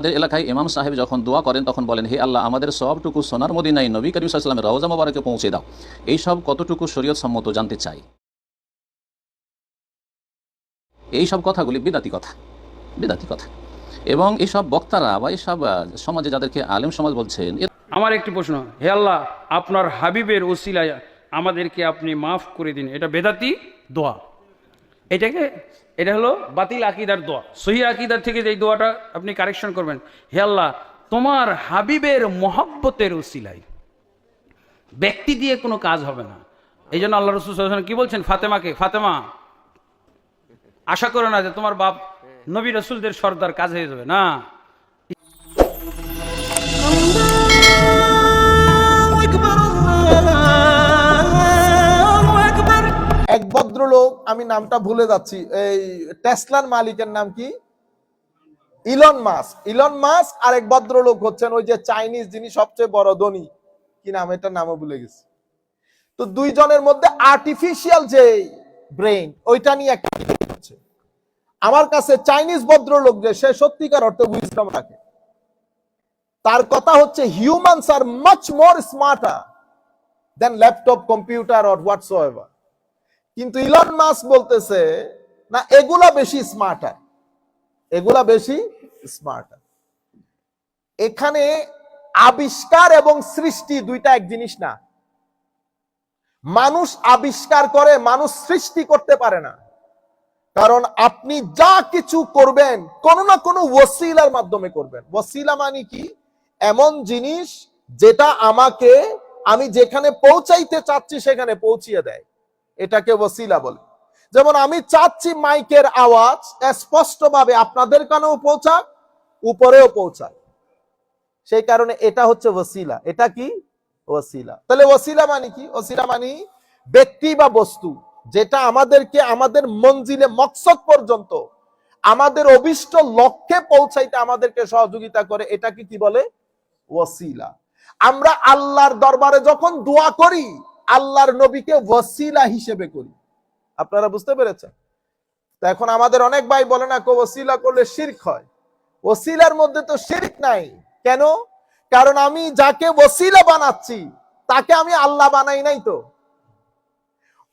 আমাদের এলাকায় ইমাম সাহেব যখন দোয়া করেন, তখন বলেন, হে আল্লাহ, আমাদের সবটুকু সোনার মদিনাই নবী করিম সাল্লামের রওজা মোবারকে পৌঁছে দাও। এইসব কতটুকু শরীয়ত সম্মত জানতে চাই? এই সব কথাগুলি বিদাতি কথা বিদাতি কথা। এবং এইসব বক্তারা বা এইসব সমাজে যাদেরকে আলেম সমাজ বলছেন আমার একটি প্রশ্ন, হে আল্লাহ, আপনার হাবিবের ওসিলায় আমাদেরকে আপনি মাফ করে দিন। এটা বেদাতি দোয়া। এটাকে, এটা হলো বাতিল আকিদার দোয়া। সহি আকিদার থেকে যে দোয়াটা আপনি কারেকশন করবেন, হে আল্লাহ, তোমার হাবিবের মহব্বতের ওসিলাই ব্যক্তি দিয়ে কোনো কাজ হবে না। এই জন্য আল্লাহ রসুল কি বলছেন ফাতেমাকে? ফাতেমা, আশা করো না যে তোমার বাপ নবী রসুলদের সর্দার কাজ হয়ে যাবে। না। ভদ্রলোক, আমি নামটা ভুলে যাচ্ছি, এই টেসলার মালিকের নাম কি? ইলন মাস ইলন মাস আর এক ভদ্রলোক হচ্ছেন, ওই যে চাইনিজ যিনি সবচেয়ে বড় ধনী। কি নাম? এটার নামও ভুলে গেছি। তো দুইজনের মধ্যে আর্টিফিশিয়াল যে ব্রেইন ওইটা নিয়ে একটা হচ্ছে। আমার কাছে চাইনিজ ভদ্রলোক যে, সে সত্যিকার অর্থে উইজডম রাখে। তার কথা হচ্ছে humans are much more smarter than laptop computer or whats কিন্তু ইলন মাস বলতেছে, না, এগুলা বেশি স্মার্টার এগুলা বেশি স্মার্টার এখানে আবিষ্কার এবং সৃষ্টি দুইটা এক জিনিস না। মানুষ আবিষ্কার করে, মানুষ সৃষ্টি করতে পারে না। কারণ আপনি যা কিছু করবেন, কোনো না কোনো ওসিলার মাধ্যমে করবেন। ওসিলা মানে কি? এমন জিনিস যেটা আমাকে, আমি যেখানে পৌঁছাইতে চাচ্ছি সেখানে পৌঁছিয়ে দেয়। এটাকে ওসিলা বলে। যেমন আমি চাচ্ছি মাইকের আওয়াজ স্পষ্টভাবে আপনাদের কানেও পৌঁছাক, উপরেও পৌঁছাক। সেই কারণে এটা হচ্ছে ওসিলা। এটা কি? ওসিলা। তাহলে ওসিলা মানে কি? ওসিলা মানে ব্যক্তি বা বস্তু যেটা আমাদেরকে আমাদের মঞ্জিলে, মকসদ পর্যন্ত আমাদের অভিষ্ট লক্ষ্যে পৌঁছাইতে আমাদেরকে সহযোগিতা করে। এটাকে কি বলে? ওসিলা। আমরা আল্লাহর দরবারে যখন দোয়া করি আল্লাহর নবীকে ওসিলা হিসেবে করি। আপনারা বুঝতে পেরেছেন? তো এখন আমাদের অনেক ভাই বলে না কো ওসিলা করলে শিরক হয়। ওসিলার মধ্যে তো শিরক নাই। কেন? কারণ আমি যাকে ওসিলা বানাচ্ছি, তাকে আমি আল্লাহ বানাই নাই তো।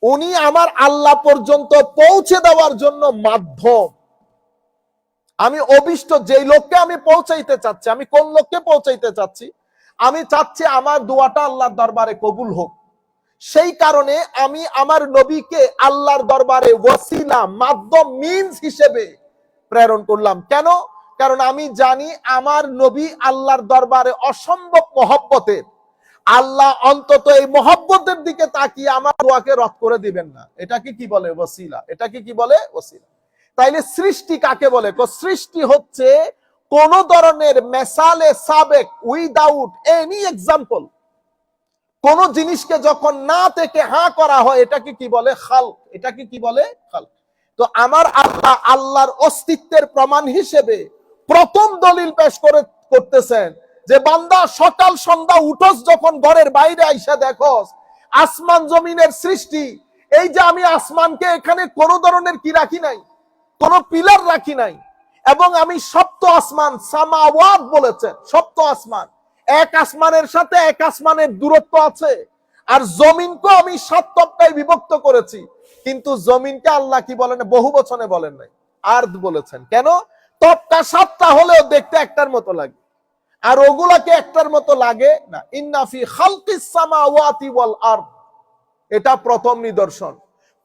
উনি আমার আল্লাহ পর্যন্ত পৌঁছে দেওয়ার জন্য মাধ্যম। আমি অভিষ্ট যেই লোককে আমি পৌঁছাইতে চাচ্ছি, আমি কোন লোককে পৌঁছাইতে চাচ্ছি? আমি চাচ্ছি আমার দোয়াটা আল্লাহর দরবারে কবুল হোক। সেই কারণে আমি আমার নবীকে আল্লাহর দরবারে ওসিলা মাধ্যম মিনস হিসেবে প্রেরণ করলাম। কেন? কারণ আমি জানি আমার নবী আল্লাহর দরবারে অসম্ভব মহব্বতের। আল্লাহ অন্তত এই মহব্বতের দিকে তাকিয়ে আমার দোয়াকে রদ করে দিবেন না। এটাকে কি বলে? ওসিলা এটাকে কি বলে? ওসিলা তাইলে সৃষ্টি কাকে বলে? সৃষ্টি হচ্ছে কোন ধরনের মেসালে সাবেক উইদাউট এনি এক্সাম্পল কোন জিনিসকে যখন না থেকে হা করা হয়, এটাকে কি বলে? খাল এটাকে কি বলে? খাল তো আমার আল্লাহ আল্লাহর অস্তিত্বের প্রমাণ হিসেবে প্রথম দলিল পেশ করে করতেছেন যে, বান্দা সকাল সন্ধ্যা উঠোস যখন ঘরের বাইরে আইসা দেখোস, আসমান জমিনের সৃষ্টি, এই যে আমি আসমানকে এখানে কোন ধরনের কি রাখি নাই? কোন পিলার রাখি নাই। এবং আমি সপ্ত আসমান, সামাওয়াত বলেছেন, সপ্ত আসমান। এক আসমানের সাথে এক আসমানের দূরত্ব আছে। আর জমিনকে আমি সাত তবকায় বিভক্ত করেছি। কিন্তু জমিনকে আল্লাহ কি বলেন? বহু বচনে বলেন নাই। আর্দ বলেছেন। কেন? তবকা সাতটা হলেও দেখতে একটার মতো লাগে। আর ওগুলাকে একটার মতো লাগে না। ইন্নাফি খালকিস ওয়াল আরদ। এটা প্রথম নিদর্শন।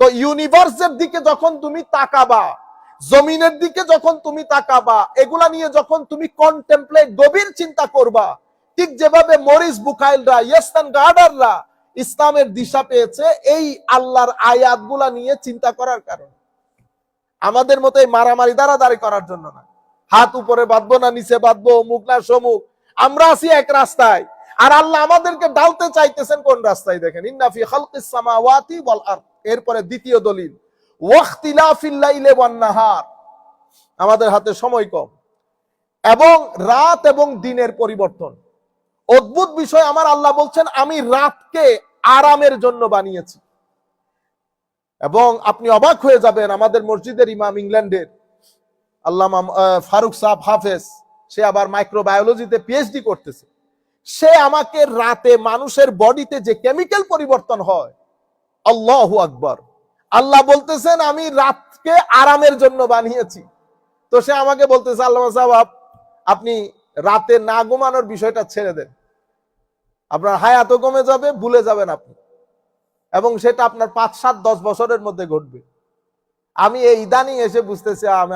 তো ইউনিভার্সের দিকে যখন তুমি তাকাবা, জমিনের দিকে যখন তুমি তাকাবা, এগুলা নিয়ে যখন তুমি কন্টেম্পলেট গভীর চিন্তা করবা ঠিক যেভাবে মরিস বুকাইলরা, ইয়েস্তান গার্ডাররা ইসলামের দিশা পেয়েছে, এই আল্লাহর আয়াতগুলা নিয়ে চিন্তা করার কারণে। আমাদের মতো এই মারামারি দাঁড়াদাঁড়ি করার জন্য না। হাত উপরে বাঁধবো না, নিচে বাঁধবো মুখ না সমুখ আমরা আছি এক রাস্তায়। আর আল্লাহ আমাদেরকে ডালতে চাইতেছেন কোন রাস্তায় দেখেন? ইন্নাফি খালকিস সামাওয়াতি ওয়াল আরদ। এরপরে দ্বিতীয় দলিল, ওয়াখতিলাফিল লাইলি আমাদের হাতে সময় কম। এবং রাত এবং দিনের পরিবর্তন। অদ্ভুত বিষয় আমার আল্লাহ বলছেন, আমি রাতকে আরামের জন্য বানিয়েছি। এবং আপনি অবাক হয়ে যাবেন, আমাদের মসজিদের ইমাম ইংল্যান্ডের আল্লাহ ফারুক সাহ হাফেজ, সে আবার মাইক্রোবায়োলজিতে পিএইচডি করতেছে। সে আমাকে রাতে মানুষের বডিতে যে কেমিক্যাল পরিবর্তন হয়, আল্লাহ আকবর। আল্লাহ বলতেছেন, আমি রাতকে আরামের জন্য বানিয়েছি। তো সে আমাকে বলতেছে আল্লাহ সাহাব আপনি রাতে না ঘুমানোর বিষয়টা ছেড়ে দেন। আপনার হায়াতও কমে যাবে, ভুলে যাবেন আপনি। এবং সেটা আপনার পাঁচ, সাত, দশ বছরের মধ্যে ঘটবে। আমি এই ইদানিং এসে বুঝতেছি, আমি